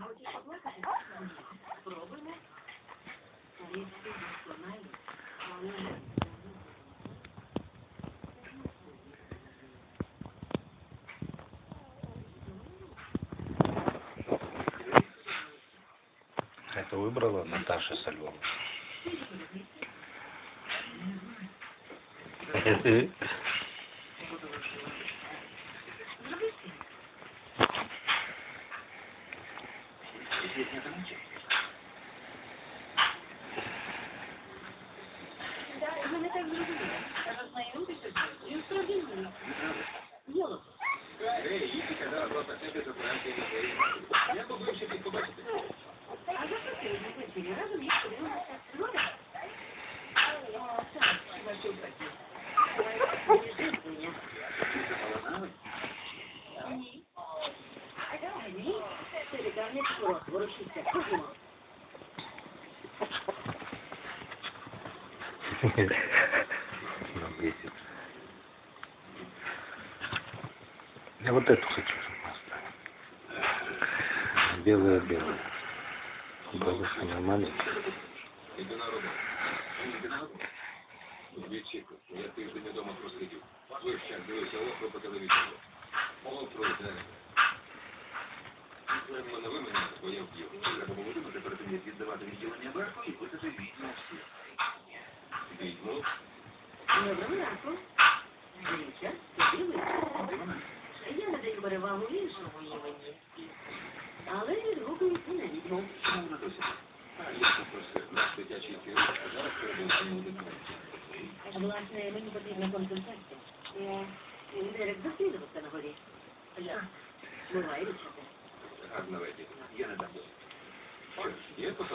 Хочеш поплакати? Спробуємо. Річки досконалі, але Это выбрала Наташа Сальвова. ви не так зрозуміли. Роззнайомтеся з і справді Діло. А Це лікарня скоро ворушиться. Ходімо. Ну, бесит. Я вот эту хочу, чтобы мы оставили. Белая-белая. Бабушка нормально. Іди на роботу. Іди на роботу. Відчіпку. Я тиждень вдома просидів. Ви ще дивився офро по телевізору. Офро, де? Мене ви я вб'ю. Треба було думати перед тим, як віддавати відділення верху і писати відьму всіх. Відьму? Доброго ранку. Дивіться, тобі ви. Я надаю перевагу іншому імені. Але відгукуюся на відьму. Чому вона досі? Я попросив. Наш дитячий керівник зараз перебуває на документі. Власне, мені потрібна консультація. Дерек дослідувався на горі. Я. Буває, дівчата. Гарна леді. Diana también. Y esto